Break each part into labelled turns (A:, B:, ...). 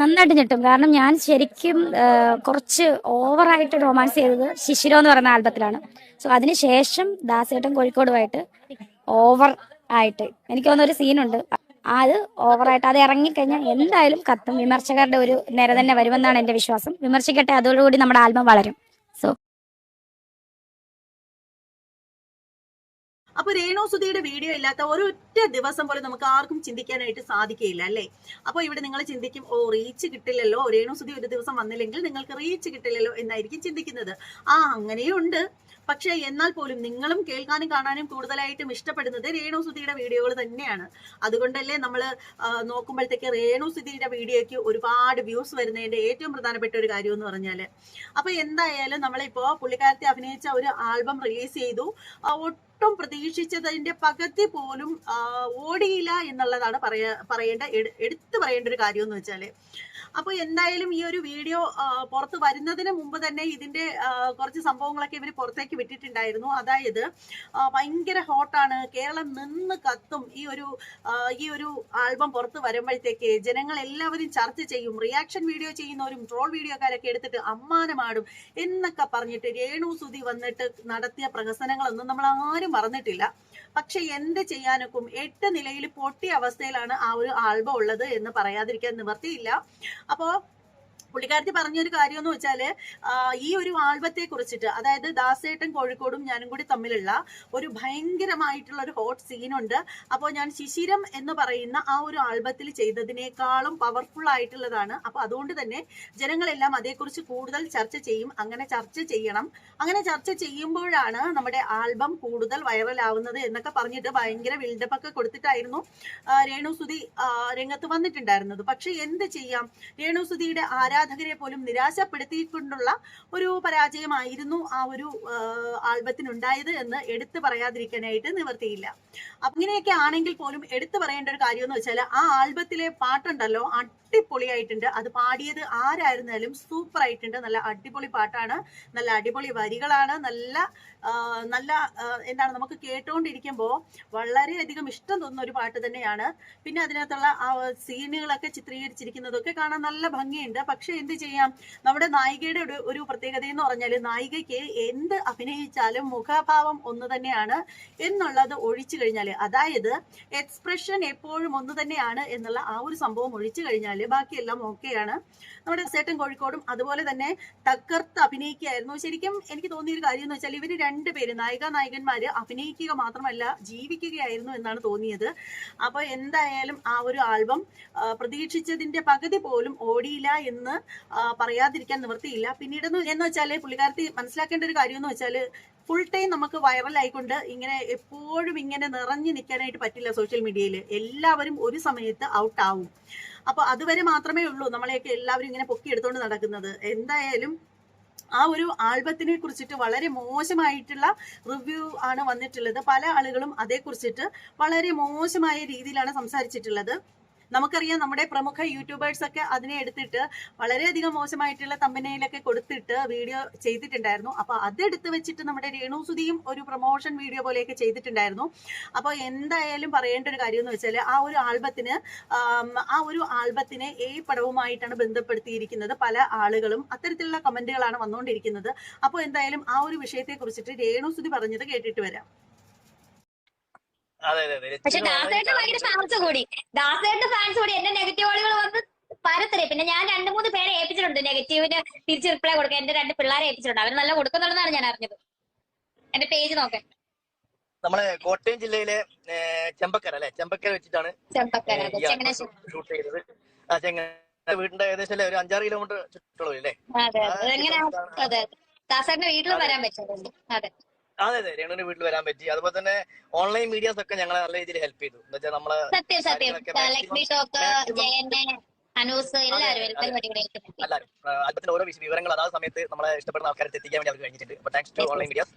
A: നന്നായിട്ട് ഞെട്ടും. കാരണം ഞാൻ ശരിക്കും കുറച്ച് ഓവറായിട്ട് റൊമാൻസ് ചെയ്തത് ശിശിരോ എന്ന് പറയുന്ന ആൽബത്തിലാണ്. സോ അതിനുശേഷം ദാസേട്ടൻ കോഴിക്കോടുമായിട്ട് ഓവർ ആയിട്ട് എനിക്ക് തോന്നുന്ന ഒരു സീനുണ്ട് അത് ഓവറായിട്ട് അത് ഇറങ്ങിക്കഴിഞ്ഞാൽ എന്തായാലും കത്തും. വിമർശകരുടെ ഒരു നിര തന്നെ വരുമെന്നാണ് എന്റെ വിശ്വാസം. വിമർശിക്കട്ടെ അതോടുകൂടി നമ്മുടെ ആൽബം വളരും.
B: അപ്പൊ രേണുസുതിയുടെ വീഡിയോ ഇല്ലാത്ത ഒരൊറ്റ ദിവസം പോലും നമുക്ക് ആർക്കും ചിന്തിക്കാനായിട്ട് സാധിക്കില്ല അല്ലേ? അപ്പൊ ഇവിടെ നിങ്ങൾ ചിന്തിക്കും ഓ റീച്ച് കിട്ടില്ലല്ലോ രേണുസുതി ഒരു ദിവസം വന്നില്ലെങ്കിൽ നിങ്ങൾക്ക് റീച്ച് കിട്ടില്ലല്ലോ എന്നായിരിക്കും ചിന്തിക്കുന്നത്. ആ അങ്ങനെയുണ്ട് പക്ഷെ എന്നാൽ പോലും നിങ്ങളും കേൾക്കാനും കാണാനും കൂടുതലായിട്ടും ഇഷ്ടപ്പെടുന്നത് രേണുസുതിയുടെ വീഡിയോകൾ തന്നെയാണ്. അതുകൊണ്ടല്ലേ നമ്മൾ നോക്കുമ്പോഴത്തേക്ക് രേണുസുതിയുടെ വീഡിയോയ്ക്ക് ഒരുപാട് വ്യൂസ് വരുന്നതിന്റെ ഏറ്റവും പ്രധാനപ്പെട്ട ഒരു കാര്യം എന്ന് പറഞ്ഞാൽ. അപ്പൊ എന്തായാലും നമ്മളിപ്പോ പുള്ളിക്കാരത്തെ അഭിനയിച്ച ഒരു ആൽബം റിലീസ് ചെയ്തു. ഒട്ടും പ്രതീക്ഷിച്ചതിന്റെ പകുതി പോലും ഓടിയില്ല എന്നുള്ളതാണ് പറയാ പറയേണ്ട എടുത്തു പറയേണ്ട ഒരു കാര്യം എന്ന് വെച്ചാൽ. അപ്പൊ എന്തായാലും ഈ ഒരു വീഡിയോ പുറത്ത് വരുന്നതിന് മുമ്പ് തന്നെ ഇതിന്റെ കുറച്ച് സംഭവങ്ങളൊക്കെ ഇവർ പുറത്തേക്ക് വിട്ടിട്ടുണ്ടായിരുന്നു. അതായത് ഭയങ്കര ഹോട്ടാണ്. കേരളം നിന്ന് കത്തും ഈ ഒരു ഈ ഒരു ആൽബം പുറത്ത് വരുമ്പോഴത്തേക്ക് ജനങ്ങൾ എല്ലാവരും ചർച്ച ചെയ്യും റിയാക്ഷൻ വീഡിയോ ചെയ്യുന്നവരും ട്രോൾ വീഡിയോക്കാരൊക്കെ എടുത്തിട്ട് അമ്മാനമാടും എന്നൊക്കെ പറഞ്ഞിട്ട് രേണു സുതി വന്നിട്ട് നടത്തിയ പ്രഹസനങ്ങളൊന്നും നമ്മൾ ആരും മറന്നിട്ടില്ല. പക്ഷെ എന്ത് ചെയ്യാനൊക്കും എട്ട് നിലയിൽ പൊട്ടിയ അവസ്ഥയിലാണ് ആ ഒരു ആൽബം ഉള്ളത് എന്ന് പറയാതിരിക്കാൻ നിവർത്തിയില്ല അപ്പോ പുള്ളിക്കാരത്തി പറഞ്ഞൊരു കാര്യം എന്ന് വെച്ചാൽ ഈ ഒരു ആൽബത്തെ കുറിച്ചിട്ട് അതായത് ദാസേട്ടൻ കോഴിക്കോടും ഞാനും കൂടി തമ്മിലുള്ള ഒരു ഭയങ്കരമായിട്ടുള്ള ഒരു ഹോട്ട് സീനുണ്ട് അപ്പോൾ ഞാൻ ശിശിരം എന്ന് പറയുന്ന ആ ഒരു ആൽബത്തിൽ ചെയ്തതിനേക്കാളും പവർഫുൾ ആയിട്ടുള്ളതാണ്. അപ്പൊ അതുകൊണ്ട് തന്നെ ജനങ്ങളെല്ലാം അതേക്കുറിച്ച് കൂടുതൽ ചർച്ച ചെയ്യും. അങ്ങനെ ചർച്ച ചെയ്യണം. അങ്ങനെ ചർച്ച ചെയ്യുമ്പോഴാണ് നമ്മുടെ ആൽബം കൂടുതൽ വൈറലാവുന്നത് എന്നൊക്കെ പറഞ്ഞിട്ട് ഭയങ്കര ബിൽഡപ്പ് ഒക്കെ കൊടുത്തിട്ടായിരുന്നു രേണുസുതി രംഗത്ത് വന്നിട്ടുണ്ടായിരുന്നത്. പക്ഷെ എന്ത് ചെയ്യാം? രേണു സുധിയുടെ ആരാധകരെ പോലും നിരാശപ്പെടുത്തിക്കൊണ്ടുള്ള ഒരു പരാജയമായിരുന്നു ആ ഒരു ആൽബത്തിനുണ്ടായത് എന്ന് എടുത്തു പറയാതിരിക്കാനായിട്ട് നിവർത്തിയില്ല. അങ്ങനെയൊക്കെ ആണെങ്കിൽ പോലും എടുത്തു പറയേണ്ട ഒരു കാര്യം എന്ന് വെച്ചാൽ ആ ആൽബത്തിലെ പാട്ടുണ്ടല്ലോ അടിപൊളിയായിട്ടുണ്ട്. അത് പാടിയത് ആരായിരുന്നാലും സൂപ്പർ ആയിട്ടുണ്ട് നല്ല അടിപൊളി പാട്ടാണ് നല്ല അടിപൊളി വരികളാണ് നല്ല നല്ല എന്താണ് നമുക്ക് കേട്ടുകൊണ്ടിരിക്കുമ്പോൾ വളരെയധികം ഇഷ്ടം തോന്നുന്ന ഒരു പാട്ട് തന്നെയാണ്. പിന്നെ അതിനകത്തുള്ള ആ സീനുകളൊക്കെ ചിത്രീകരിച്ചിരിക്കുന്നതൊക്കെ കാണാൻ നല്ല ഭംഗിയുണ്ട്. പക്ഷെ എന്ത് ചെയ്യാം? നമ്മുടെ നായികയുടെ ഒരു ഒരു പ്രത്യേകത എന്ന് പറഞ്ഞാൽ നായികയ്ക്ക് എന്ത് അഭിനയിച്ചാലും മുഖഭാവം ഒന്ന് തന്നെയാണ് എന്നുള്ളത് ഒഴിച്ചു കഴിഞ്ഞാൽ അതായത് എക്സ്പ്രഷൻ എപ്പോഴും ഒന്ന് തന്നെയാണ് എന്നുള്ള ആ ഒരു സംഭവം ഒഴിച്ചു കഴിഞ്ഞാൽ ബാക്കിയെല്ലാം ഓക്കെയാണ്. നമ്മുടെ സേട്ടൻ കോഴിക്കോടും അതുപോലെ തന്നെ തകർത്ത് അഭിനയിക്കുകയായിരുന്നു. ശരിക്കും എനിക്ക് തോന്നിയ ഒരു കാര്യം എന്ന് വെച്ചാൽ ഇവർ രണ്ടുപേര് നായിക നായകന്മാര് അഭിനയിക്കുക മാത്രമല്ല ജീവിക്കുകയായിരുന്നു എന്നാണ് തോന്നിയത്. അപ്പൊ എന്തായാലും ആ ഒരു ആൽബം പ്രതീക്ഷിച്ചതിന്റെ പകുതി പോലും ഓടിയില്ല എന്ന് പറയാതിരിക്കാൻ നിവൃത്തിയില്ല. പിന്നീട് എന്ന് വെച്ചാൽ പുള്ളിക്കാരത്തി മനസ്സിലാക്കേണ്ട ഒരു കാര്യം എന്ന് വെച്ചാൽ ഫുൾ ടൈം നമുക്ക് വൈറൽ ആയിക്കൊണ്ട് ഇങ്ങനെ എപ്പോഴും ഇങ്ങനെ നിറഞ്ഞു നിൽക്കാനായിട്ട് പറ്റില്ല സോഷ്യൽ മീഡിയയിൽ എല്ലാവരും ഒരു സമയത്ത് ഔട്ട് ആവും. അപ്പൊ അതുവരെ മാത്രമേ ഉള്ളൂ നമ്മളെയൊക്കെ എല്ലാവരും ഇങ്ങനെ പൊക്കി എടുത്തുകൊണ്ട് നടക്കുന്നത്. എന്തായാലും ആ ഒരു ആൽബത്തിനെ കുറിച്ചിട്ട് വളരെ മോശമായിട്ടുള്ള റിവ്യൂ ആണ് വന്നിട്ടുള്ളത്. പല ആളുകളും അതേക്കുറിച്ചിട്ട് വളരെ മോശമായ രീതിയിലാണ് സംസാരിച്ചിട്ടുള്ളത്. നമുക്കറിയാം നമ്മുടെ പ്രമുഖ യൂട്യൂബേഴ്സ് ഒക്കെ അതിനെ എടുത്തിട്ട് വളരെയധികം മോശമായിട്ടുള്ള തമ്പനയിലൊക്കെ കൊടുത്തിട്ട് വീഡിയോ ചെയ്തിട്ടുണ്ടായിരുന്നു. അപ്പൊ അതെടുത്ത് വെച്ചിട്ട് നമ്മുടെ രേണു സുധിയും ഒരു പ്രൊമോഷൻ വീഡിയോ പോലെയൊക്കെ ചെയ്തിട്ടുണ്ടായിരുന്നു. അപ്പോൾ എന്തായാലും പറയേണ്ട ഒരു കാര്യം എന്ന് വെച്ചാൽ ആ ഒരു ആൽബത്തിന് ആ ഒരു ആൽബത്തിനെ ഏ പടവുമായിട്ടാണ് ബന്ധപ്പെടുത്തിയിരിക്കുന്നത് പല ആളുകളും. അത്തരത്തിലുള്ള കമന്റുകളാണ് വന്നുകൊണ്ടിരിക്കുന്നത്. അപ്പോൾ എന്തായാലും ആ ഒരു വിഷയത്തെ കുറിച്ചിട്ട് രേണു സുധി പറഞ്ഞത് കേട്ടിട്ട് വരാം.
C: പക്ഷെ ദാസേട്ടന് ഭയങ്കര ഫാൻസ് കൂടി. ദാസേട്ടന്റെ ഫാൻസ് കൂടി എന്റെ നെഗറ്റീവ് ആളുകൾ വന്ന് പരത്തരെ പിന്നെ ഞാൻ രണ്ട് മൂന്ന് പേരെ ഏൽപ്പിച്ചിട്ടുണ്ട്. നെഗറ്റീവിന് തിരിച്ച് റിപ്ലൈ കൊടുക്കാൻ. എന്റെ രണ്ട് പിള്ളേരെ ഏൽപ്പിച്ചിട്ടുണ്ട്. അവർ നല്ല കൊടുക്കുന്നുണ്ടെന്നാണ് ഞാൻ അറിഞ്ഞത്. എന്റെ പേജ് നോക്കാൻ
D: നമ്മളെ കോട്ടയം ജില്ലയിലെ ചെമ്പക്കര അല്ലെ? ചെമ്പക്കര വെച്ചിട്ടാണ് ഷൂട്ട് ചെയ്തത്. ആ ചെങ്ങ വീടിന്റെ ഏകദേശം അല്ലേ ഒരു അഞ്ചാറ് കിലോമീറ്റർ
C: ചുറ്റുള്ളൂ അല്ലേ? ദാസേട്ടന്റെ വീട്ടിൽ വരാൻ പറ്റും അതെ.
D: അതെ അതെ. രേണുവിന്റെ വീട്ടിൽ വരാൻ പറ്റി. അതുപോലെ തന്നെ ഓൺലൈൻ മീഡിയാസ് ഒക്കെ ഞങ്ങളെ നല്ല രീതിയിൽ ഹെൽപ്പ് ചെയ്തു. എന്ന് വെച്ചാൽ നമ്മൾ
C: സത്യം സത്യം. എല്ലാവരും
D: അതെ,
C: എല്ലാവരും
D: ഓരോ വിവരങ്ങൾ അതാ സമയത്ത് നമ്മളെ ഇഷ്ടപ്പെടുന്ന ആൾക്കാരെ എത്തിക്കാൻ വേണ്ടി അവർ കഴിഞ്ഞിട്ടുണ്ട്. അപ്പൊ താങ്ക്സ് ടു ഓൺലൈൻ മീഡിയാസ്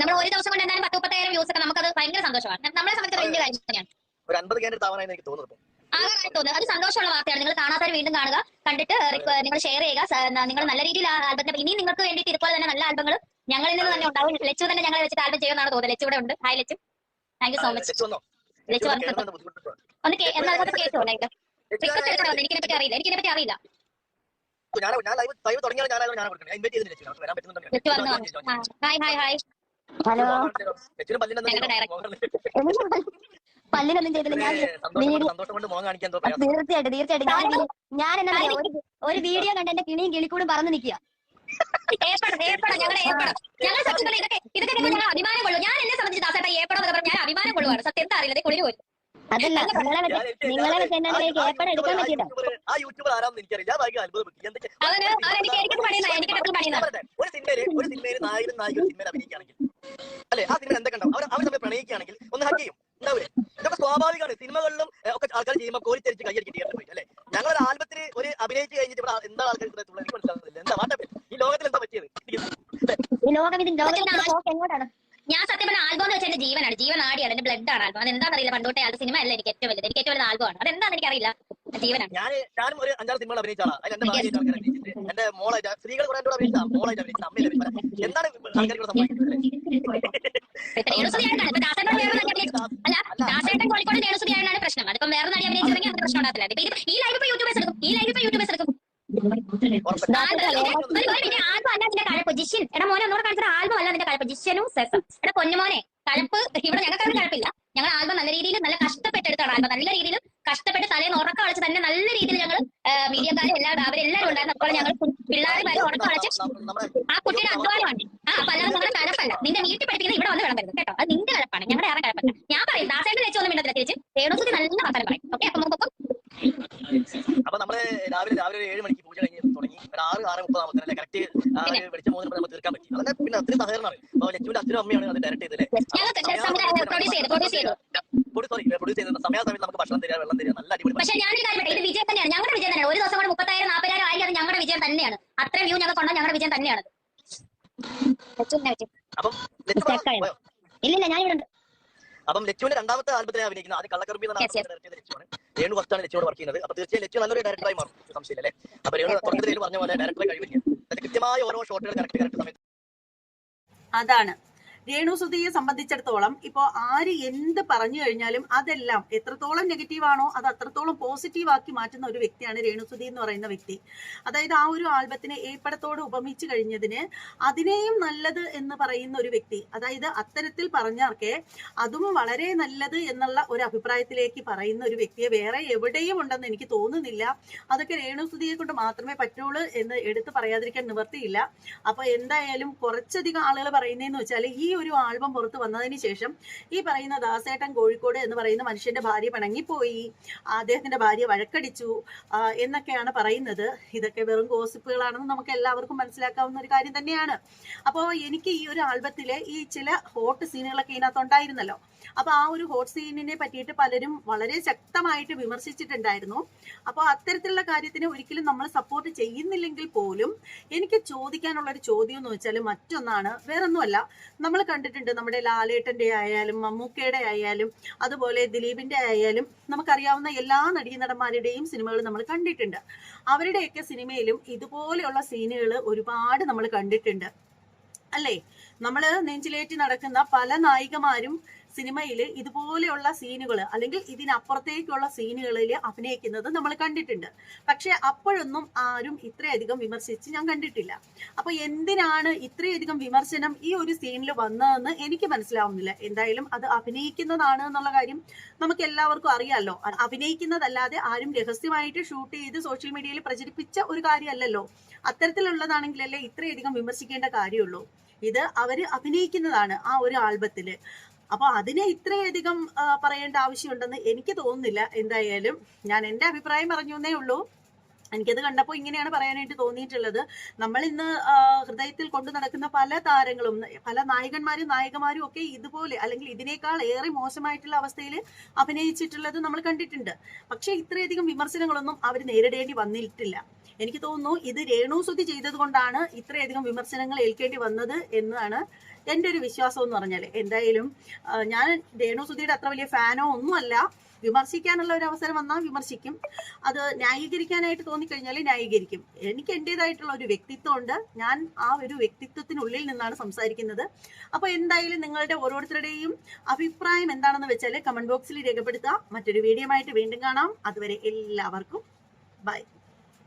C: നമ്മൾ ഒരു ദിവസം കൊണ്ട് എന്തായാലും പത്ത് മുപ്പത്തായിരം വ്യൂസ് ഒക്കെ നമുക്കത് ഭയങ്കര സന്തോഷമാണ്. നമ്മളെ സംബന്ധിച്ച് വലിയ കാര്യം തന്നെയാണ്.
D: ഒരു അൻപത് കേന്ദ്ര ആവാനായി എനിക്ക് തോന്നുന്നു.
C: ആകാൻ തോന്നുന്നത് അത് സന്തോഷമുള്ള വാർത്തയാണ്. നിങ്ങൾ കാണാത്തവർ വീണ്ടും കാണുക. കണ്ടിട്ട് നിങ്ങൾ ഷെയർ ചെയ്യുക. നിങ്ങൾ നല്ല രീതിയിൽ ആൽബത്തിന് ഇനിയും നിങ്ങൾക്ക് വേണ്ടിയിട്ട് ഇതുപോലെ തന്നെ നല്ല ആൽബങ്ങൾ ഞങ്ങളിൽ നിന്ന് തന്നെ ഉണ്ടാവും. ലച്ചു തന്നെ ഞങ്ങളെ വെച്ചിട്ട് ആൽബം ചെയ്യുമെന്നാണ് തോന്നുന്നത്. ലച്ചു ഇവിടെ ഉണ്ട്. Hi Lachu. Thank you so much
D: Lachu
C: ഒന്ന് കേ- എന്നാൽ അതൊക്കെ കേൾക്കുമോ റിക്വസ്റ്റ് എടുക്കണമെന്ന് എനിക്കിനെ പറ്റി അറിയില്ല. എനിക്കിനെ പറ്റി അറിയില്ല ഹായ് ഹായ് ഹായ്
A: ഹലോ. പല്ലിനൊന്നും ചെയ്തില്ല. ഞാൻ തീർച്ചയായിട്ടും തീർച്ചയായിട്ടും. ഞാൻ ഞാൻ ഒരു വീഡിയോ കണ്ട് എന്റെ കിണിയും കിളിക്കൂടും പറന്ന് നിൽക്കുക
C: ഏപ്പടം ഞങ്ങളുടെ ഞങ്ങൾ സത്യം പറഞ്ഞാൽ ഇതൊക്കെ ഇതൊക്കെ ഞങ്ങൾ അഭിമാനം കൊള്ളും ഞാൻ എന്നെ സംബന്ധിച്ച് ദാസേട്ട പറഞ്ഞാൽ ഞാൻ അഭിമാനം കൊള്ളുവാണ് സത്യം എന്താ അറിയില്ല. കുളിര് പോയി.
A: അതല്ല നിങ്ങളെ നിങ്ങളെ വെച്ച് ഏപ്പടം എടുക്കാൻ
D: യൂട്യൂബർ- ആ യൂട്യൂബർ- ആരാന്ന് എനിക്കറിയില്ല. ഭയങ്കര അത്ഭുതപ്പെട്ടു എന്തൊക്കെ ഒരു സിനിമയിൽ ഒരു സിനിമയിൽ നായകനും നായികയും സിനിമയിൽ അഭിനയിക്കുകയാണെങ്കിൽ. അല്ലെ? ആ സിനിമ എന്തൊക്കെ ഉണ്ടാവും? അവർ അവർ തമ്മിൽ പ്രണയിക്കുകയാണെങ്കിൽ ഒന്ന് ഹക്ക് ചെയ്യും. ഉണ്ടാവില്ലേ ഇതൊക്കെ സ്വാഭാവികമാണ്. സിനിമകളിലും ഒക്കെ ആൾക്കാർ ചെയ്യുമ്പോൾ കോരിത്തരിച്ച് കയ്യടിക്ക് തിയേറ്ററിൽ പോയിട്ട് അല്ലെ? ഞങ്ങളൊരു ആൽബത്തിന് ഒരു അഭിനയിച്ച് കഴിഞ്ഞിട്ട് ഇവിടെ എന്താ ആൾക്കാർ എനിക്ക് മനസ്സിലാകുന്നില്ല എന്താ? വാട്ട ഈ ലോകത്തിൽ എന്താ പറ്റിയത്?
A: ലോകം ഇത് ലോകത്തിന്റെ പോക്ക് എങ്ങോട്ടാണ്?
C: ഞാൻ സത്യം പറഞ്ഞ ആൽബം എന്ന് വെച്ചാൽ എന്റെ ജീവനാണ്. ജീവൻ ആടിയാണ് എന്റെ ബ്ലഡ് ആണ് ആൽബം. അത് അറിയില്ല പണ്ടോട്ടെ ആൾ സിനിമ അല്ല എനിക്ക് ഏറ്റവും വലുത്. എനിക്ക് ഏറ്റവും വലുത് ആൽബമാണ്. അത് എന്താണെന്ന് എനിക്കറിയില്ല. ജീവനാണ്.
D: ഞാൻ ഞാനും ഒരു അഞ്ചാറ് സിനിമകൾ അഭിനയിച്ചാണ് എന്റെ മോളായിട്ട് സ്ത്രീകൾ കുറെ അഭിനയിച്ച മോളായിട്ട് അഭിനയിച്ച അമ്മയിൽ അഭിനയിച്ച എന്താണ് ആൾക്കാർക്ക്
C: ദാസേട്ടൻ കോഴിക്കോട് പ്രശ്നം. അതിപ്പോ വേറെ നടി അത് പ്രശ്നം ഉണ്ടാകത്തില്ല. ഈ ലൈവ് ഇപ്പൊ യൂട്യൂബേഴ്സ് എടുക്കും. ഈ ലൈവ് ഇപ്പൊ യൂട്യൂബേഴ്സ് എടുക്കും. കഴപ്പ് ജിഷ്യൻ എടാ മോനെ ഒന്നുകൂടെ കാണിച്ചത് ആൽബം അല്ല നിന്റെ കഴപ്പ് ജിഷ്യനും സെസം എടാ പൊന്നുമോനെ കഴപ്പ് ഇവിടെ ഞങ്ങൾക്ക് കഴപ്പില്ല ഞങ്ങൾ ആൽബം നല്ല രീതിയിൽ നല്ല കഷ്ടപ്പെട്ടെടുത്താണ് ആൽബം. നല്ല രീതിയിൽ കഷ്ടപ്പെട്ട് തലേന്ന് ഉറക്കം കളിച്ച് തന്നെ നല്ല രീതിയിൽ ഞങ്ങൾ മീഡിയക്കാരും എല്ലാവരും അവരെല്ലാവരും ഉണ്ടായിരുന്നു. അപ്പോൾ ഞങ്ങൾ പിള്ളേരെ വരെ ഉറക്കം കളിച്ച് ആ കുട്ടിയുടെ അധ്വാനമാണ് ആ അപ്പൊ അല്ലാതെ നിങ്ങളുടെ കലപ്പല്ല. നിന്റെ വീട്ടിൽ പഠിപ്പിക്കുന്നത് ഇവിടെ വന്ന് വേണം കേട്ടോ. അത് നിന്റെ കലപ്പാണ്. ഞങ്ങളുടെ ആരും കലപ്പല്ല ഞാൻ പറയും വെച്ച് ഒന്നും മിണ്ടത്തില്ല തിരിച്ച് രേണുസുതി നല്ല വർത്തമാനം പറയും ഓക്കെ അപ്പൊ നമുക്കൊപ്പം
D: അപ്പൊ നമ്മൾ രാവിലെ രാവിലെ ഒരു ഏഴ് മണിക്ക് പൂജ കഴിഞ്ഞ് തുടങ്ങി ഒരു ആറ് ആറ് മുപ്പതാമത്തെ കറക്റ്റ് വെളിച്ചം മൂന്നിന് നമുക്ക് തീർക്കാൻ പറ്റി അതൊക്കെ പിന്നെ അത്രയും സഹകരണമാണ് അപ്പൊ ലച്ചുവിന്റെ അച്ഛനും ചെയ്തല്ലേ
C: പ്രൊഡ്യൂസ്
D: സമയാസമയത്ത് നമുക്ക് ഭക്ഷണം തരിക വെള്ളം തരിക. നല്ല അടിപൊളി
C: പക്ഷെ ഞാനൊരു കാര്യം പറയട്ടെ, ഇത് വിജയം തന്നെയാണ്. ഞങ്ങളുടെ വിജയം തന്നെയാണ്. ഒരു ദിവസം കൊണ്ട് മുപ്പത്തായിരം നാൽപ്പതിനായിരം ആയി അത് ഞങ്ങളുടെ വിജയം തന്നെയാണ്. അത്രയും വ്യൂ ഞങ്ങൾ കൊണ്ടാൽ ഞങ്ങളുടെ വിജയം തന്നെയാണ്
D: അപ്പം?
A: ഇല്ലില്ല ഞാൻ ഇവിടെ ഉണ്ട്.
D: അപ്പം ലച്ചുവിന്റെ രണ്ടാമത്തെ ആൽബത്തിനെ അഭിനയിക്കുന്നത്. ആദ്യം കള്ളക്കറുമ്പി എന്ന
C: Yes, yes.
D: ഡയറക്ട് ചെയ്ത ലച്ചുവാണ് രേണു ഫസ്റ്റാണ് ലച്ചുവോട് വർക്ക് ചെയ്യുന്നത്. അപ്പൊ തീർച്ചയായും ലച്ചു നല്ലൊരു ഡയറക്ടറായി മാറും. സംശയമില്ല അല്ലേ? അപ്പൊ രേണു തുടക്കത്തിൽ പറഞ്ഞ പോലെ ഡയറക്ടറെ കഴിവില്ല കൃത്യമായ ഓരോ ഷോട്ടുകൾ കറക്റ്റ് കറക്റ്റ് സമയത്ത്
B: അതാണ്. രേണുസുതിയെ സംബന്ധിച്ചിടത്തോളം ഇപ്പോൾ ആര് എന്ത് പറഞ്ഞു കഴിഞ്ഞാലും അതെല്ലാം എത്രത്തോളം നെഗറ്റീവ് ആണോ അത് അത്രത്തോളം പോസിറ്റീവ് ആക്കി മാറ്റുന്ന ഒരു വ്യക്തിയാണ് രേണുസുതി എന്ന് പറയുന്ന വ്യക്തി. അതായത് ആ ഒരു ആൽബത്തിനെ ഏപ്പടത്തോട് ഉപമിച്ചു കഴിഞ്ഞതിന് അതിനെയും നല്ലത് എന്ന് പറയുന്ന ഒരു വ്യക്തി അതായത് അത്തരത്തിൽ പറഞ്ഞാർക്കെ അതും വളരെ നല്ലത് എന്നുള്ള ഒരു അഭിപ്രായത്തിലേക്ക് പറയുന്ന ഒരു വ്യക്തിയെ വേറെ എവിടെയും ഉണ്ടെന്ന് എനിക്ക് തോന്നുന്നില്ല. അതൊക്കെ രേണുസുതിയെ കൊണ്ട് മാത്രമേ പറ്റുള്ളൂ എന്ന് എടുത്തു പറയാതിരിക്കാൻ നിവർത്തിയില്ല അപ്പൊ എന്തായാലും കുറച്ചധികം ആളുകൾ പറയുന്നതെന്ന് വെച്ചാൽ ഈ ഒരു ആൽബം പുറത്തു വന്നതിന് ശേഷം ഈ പറയുന്ന ദാസേട്ടൻ കോഴിക്കോട് എന്ന് പറയുന്ന മനുഷ്യന്റെ ഭാര്യ പിണങ്ങിപ്പോയി. അദ്ദേഹത്തിന്റെ ഭാര്യ വഴക്കടിച്ചു. എന്നൊക്കെയാണ് പറയുന്നത്. ഇതൊക്കെ വെറും ഗോസിപ്പുകളാണെന്ന് നമുക്ക് എല്ലാവർക്കും മനസ്സിലാക്കാവുന്ന ഒരു കാര്യം തന്നെയാണ്. അപ്പോൾ എനിക്ക് ഈ ഒരു ആൽബത്തിലെ ഈ ചില ഹോട്ട് സീനുകളൊക്കെ ഇതിനകത്ത് ഉണ്ടായിരുന്നല്ലോ അപ്പൊ ആ ഒരു ഹോട്ട് സീനിനെ പറ്റിയിട്ട് പലരും വളരെ ശക്തമായിട്ട് വിമർശിച്ചിട്ടുണ്ടായിരുന്നു. അപ്പോൾ അത്തരത്തിലുള്ള കാര്യത്തിന് ഒരിക്കലും നമ്മൾ സപ്പോർട്ട് ചെയ്യുന്നില്ലെങ്കിൽ പോലും എനിക്ക് ചോദിക്കാനുള്ള ഒരു ചോദ്യം എന്ന് വെച്ചാൽ മറ്റൊന്നാണ്. വേറൊന്നുമല്ല. നമ്മൾ കണ്ടിട്ടുണ്ട് നമ്മുടെ ലാലേട്ടന്റെ ആയാലും മമ്മൂക്കയുടെ ആയാലും അതുപോലെ ദിലീപിന്റെ ആയാലും നമുക്കറിയാവുന്ന എല്ലാ നടീനടന്മാരുടെയും സിനിമകൾ നമ്മൾ കണ്ടിട്ടുണ്ട്. അവരുടെയൊക്കെ സിനിമയിലും ഇതുപോലെയുള്ള സീനുകൾ ഒരുപാട് നമ്മൾ കണ്ടിട്ടുണ്ട്. അല്ലേ? നമ്മൾ നെഞ്ചിലേറ്റി നടക്കുന്ന പല നായികമാരും സിനിമയിൽ ഇതുപോലെയുള്ള സീനുകൾ അല്ലെങ്കിൽ ഇതിനപ്പുറത്തേക്കുള്ള സീനുകളിൽ അഭിനയിക്കുന്നത് നമ്മൾ കണ്ടിട്ടുണ്ട്. പക്ഷെ അപ്പോഴൊന്നും ആരും ഇത്രയധികം വിമർശിച്ച് ഞാൻ കണ്ടിട്ടില്ല. അപ്പൊ എന്തിനാണ് ഇത്രയധികം വിമർശനം ഈ ഒരു സീനിൽ വന്നതെന്ന് എനിക്ക് മനസ്സിലാവുന്നില്ല. എന്തായാലും അത് അഭിനയിക്കുന്നതാണ് എന്നുള്ള കാര്യം നമുക്ക് എല്ലാവർക്കും അറിയാമല്ലോ അഭിനയിക്കുന്നതല്ലാതെ ആരും രഹസ്യമായിട്ട് ഷൂട്ട് ചെയ്ത് സോഷ്യൽ മീഡിയയിൽ പ്രചരിപ്പിച്ച ഒരു കാര്യമല്ലല്ലോ. അത്തരത്തിലുള്ളതാണെങ്കിലല്ലേ ഇത്രയധികം വിമർശിക്കേണ്ട കാര്യമുള്ളൂ. ഇത് അവർ അഭിനയിക്കുന്നതാണ് ആ ഒരു ആൽബത്തിൽ. അപ്പൊ അതിനെ ഇത്രയധികം പറയേണ്ട ആവശ്യമുണ്ടെന്ന് എനിക്ക് തോന്നുന്നില്ല. എന്തായാലും ഞാൻ എന്റെ അഭിപ്രായം പറഞ്ഞു എന്നേ ഉള്ളൂ. എനിക്കത് കണ്ടപ്പോൾ ഇങ്ങനെയാണ് പറയാനായിട്ട് തോന്നിയിട്ടുള്ളത്. നമ്മൾ ഇന്ന് ഹൃദയത്തിൽ കൊണ്ടു നടക്കുന്ന പല താരങ്ങളും പല നായകന്മാരും നായകമാരും ഒക്കെ ഇതുപോലെ അല്ലെങ്കിൽ ഇതിനേക്കാൾ ഏറെ മോശമായിട്ടുള്ള അവസ്ഥയിൽ അഭിനയിച്ചിട്ടുള്ളത് നമ്മൾ കണ്ടിട്ടുണ്ട്. പക്ഷേ ഇത്രയധികം വിമർശനങ്ങളൊന്നും അവർ നേരിടേണ്ടി വന്നിട്ടില്ല. എനിക്ക് തോന്നുന്നു ഇത് രേണുസുതി ചെയ്തത് കൊണ്ടാണ് ഇത്രയധികം വിമർശനങ്ങൾ ഏൽക്കേണ്ടി വന്നത് എന്നാണ് എന്റെ ഒരു വിശ്വാസം എന്ന് പറഞ്ഞാൽ എന്തായാലും ഞാൻ ഞാൻ രേണുസുതിയുടെ അത്ര വലിയ ഫാനോ ഒന്നുമല്ല. വിമർശിക്കാനുള്ള ഒരു അവസരം വന്നാൽ വിമർശിക്കും. അത് ന്യായീകരിക്കാനായിട്ട് തോന്നിക്കഴിഞ്ഞാൽ ന്യായീകരിക്കും. എനിക്ക് എന്റെതായിട്ടുള്ള ഒരു വ്യക്തിത്വം ഉണ്ട് ഞാൻ ആ ഒരു വ്യക്തിത്വത്തിനുള്ളിൽ നിന്നാണ് സംസാരിക്കുന്നത്. അപ്പോൾ എന്തായാലും നിങ്ങളുടെ ഓരോരുത്തരുടെയും അഭിപ്രായം എന്താണെന്ന് വെച്ചാൽ കമന്റ് ബോക്സിൽ രേഖപ്പെടുത്തുക. മറ്റൊരു വീഡിയോ ആയിട്ട് വീണ്ടും കാണാം. അതുവരെ എല്ലാവർക്കും ബൈ